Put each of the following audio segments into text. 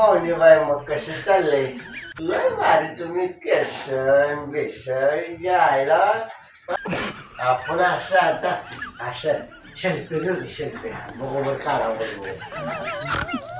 पाहुणे बाय मग कसे चाललंय लय भारी तुम्ही केसन बेसन जायला आपण असं आता असं शिल्पी घेऊ शिल्पी बरोबर काढा बरोबर.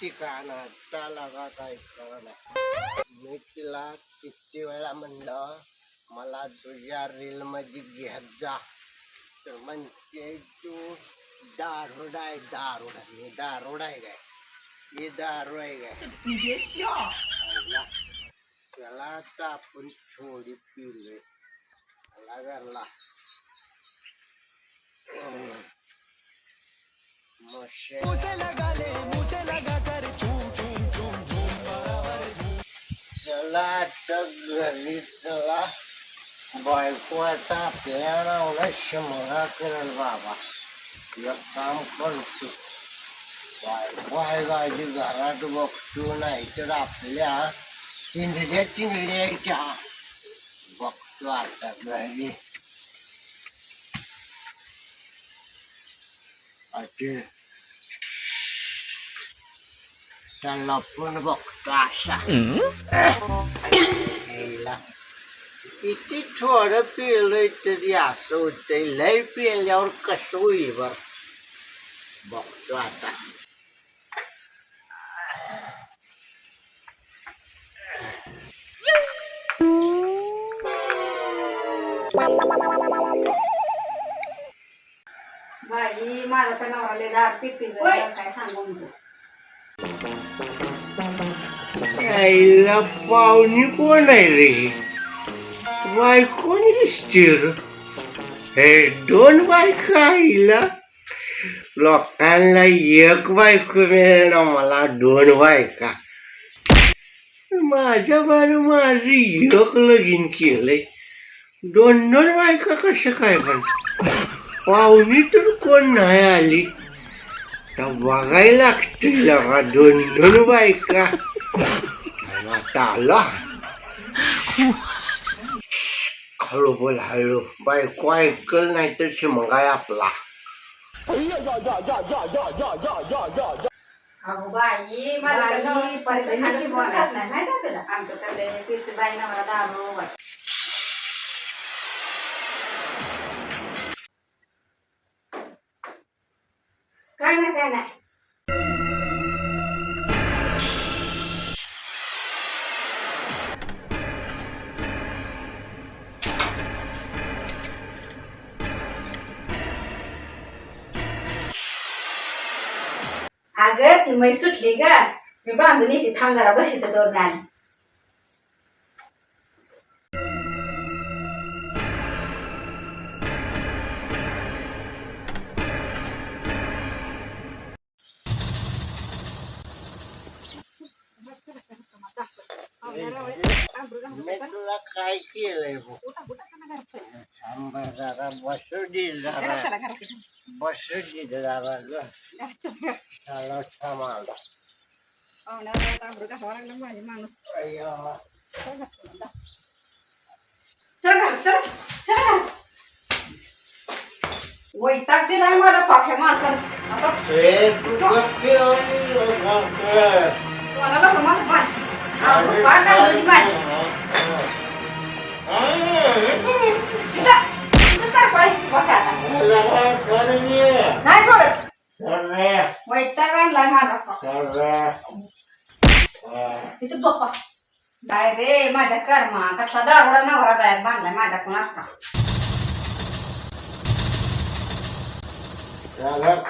ठिकाणाचा लगा काय मी तिला किती वेळा म्हणलं मला तुझ्या रील मध्ये घेत जा. तर म्हणते तू दारुड आहे दारुड आहे. दारुड आहे काय? हे दारू आहे काय? त्याला आता आपण थोडी पिले मला घरला. चला आता घरी चला. बायको आता आपल्या नावला शंभरा करेल बाबा. एक काम करतो. बायको आहे माझी घरात बघतो नाही तर आपल्या चिंधड्या चिंधड्याच्या बघतो आता घरी. आता त्याला पण बघतो अशा किती थोडं पिलंय तरी असं होतंय. लय पिल्यावर कसं होईल बर? बघतो आता. माझा तर नवरा दार पिते काय सांगू यायला पाहुणी कोण आहे रे? बायकोनी दिसते रे हे दोन बायका आईला. लोकांना एक बायको मिळेल ना मला दोन बायका. माझ्या बाने माझं एक लगीन केलंय. दोन दोन बायका कशा काय पण पाहुणी तर कोण नाही आली? तर बघायला लागतील का दोन दोन बायका. आता आला. हळू बोल हळू. बायको ऐकल नाही तर शिमगाय आपला. अगो बाई मला नवऱ्याची परिचय नाही माहिती तुला बाई नवरा दारू बाई. काय नाही अगं ती मै सुटली ग मी बांधून येते थांब जरा बशी तर दोन गाणी अय्या. चल घरात, चल चल घरात. वैताग दिलाय मला पाख्या माणसानं आता ए, तू गप्पी राहू नका. तोंडाला रुमाल बांध. आवरून पाय घालवली माझी. नाही सोडत वैताग आणलाय माझा रे. झोपा काय रे माझ्या कर्मा कसला दारुडा नवरा गळ्यात बांधलाय माझ्या कोण असता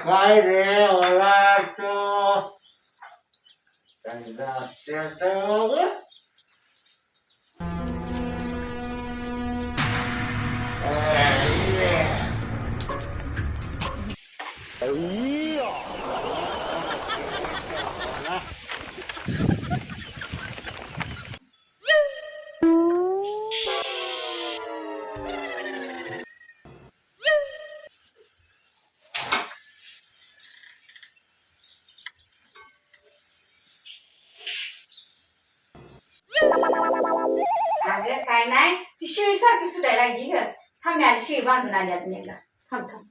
काय रे ओलाटो त्यांचा Ayya! काय नाही ती शिळी सारखी सुटायला लागली ग थांब्याला शिळी बांधून आली अजून एकदा थांब थांब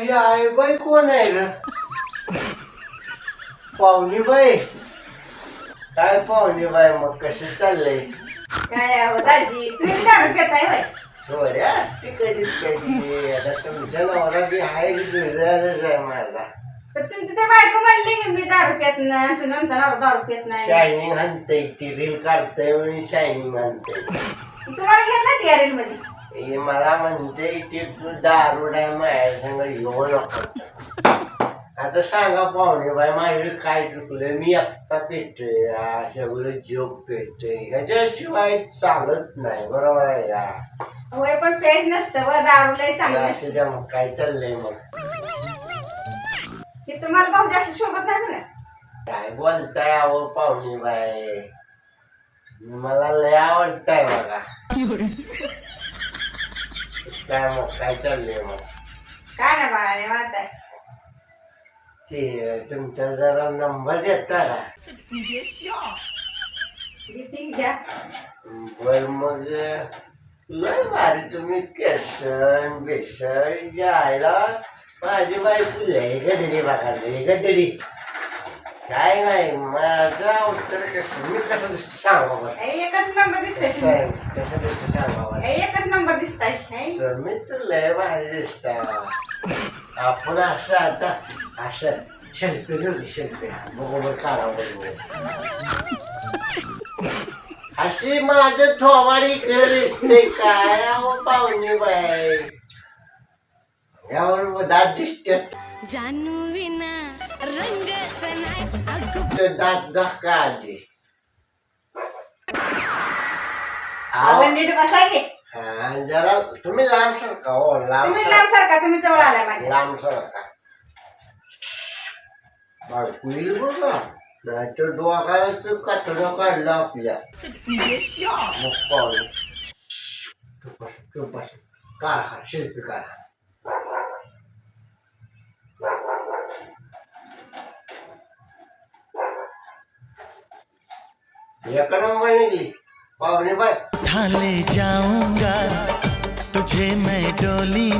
ही आई बाई कोण आहे ग पाहुणी बाई. काय पाहुणी बाई मग कसं चाललंय काय अहो दाजी तुम्ही दारू घेताय होय. थोडे असते कधीच कधी. आता तुमच्या नवरा बी आहे बिळदारच आहे माझा. पण तुमची ते बायको म्हणली की मी दारू पित नाही तुम्ही आमचा नवरा दारू पित नाही. शायनिंग आणते ती रील काढते म्हणून शायनिंग आणते तुम्हाला घेतला ती रेल मध्ये? हे मला म्हणते की तू दारू आहे माझ्या संग येऊ नको. आता सांगा पाहुणे बाई माझे काय चुकलं मी एकटा पेटतोय सगळं जोक पेटतोय ह्याच्याशिवाय चालत नाही बरोबर आहे का? होय पण पेज नसतं व दारू लय चांगली असं असते. द्या मग काय चाललंय मग? हे तुम्हाला भाऊ जास्त शोभत नाही बघा काय बोलताय अहो पाहुणे बाई? मला लय आवडताय बघा. काय मग काय चाललंय मग? काय ना बाळा निवांत आहे. ते तुमचा जरा नंबर देता का? किती घ्या. बर मग लय भारी तुम्ही केसन बेसन जायला माझी बायको लय गदडी बघा लय गदडी. काय नाही माझा उत्तर कसं मी कसं दिसतो? सांगा हे एकच नंबर दिसतोय. आहे? कसं दिसतो सांगा हे एकच नंबर दिसताय हे? तुम्ही तर लय भारी दिसता. आपण असं आता असं शिल्पी घेऊ शिल्पी बरोबर काढा बरोबर अशी माझं थोवाडी इकडे दिसते. काय अहो पाहुणे बाय यावर दात दिसते. जानू विना रंग सनाय अग दात दाखका आधी आपण नीट बसा घे हा जरा तुम्ही लांब सरका हो? लांब तुम्ही. लांब सारखा तुम्ही जवळ आलाय माझ्या लांब सरका बायको येईल बघा नाही तर डोकाचं कातडं काढलं आपल्या. मग पाहू. चुप बस, बस. काढा, शिल्पी काढा. एक निघली बाय ठाले जाऊंगा तुझे मैं डोली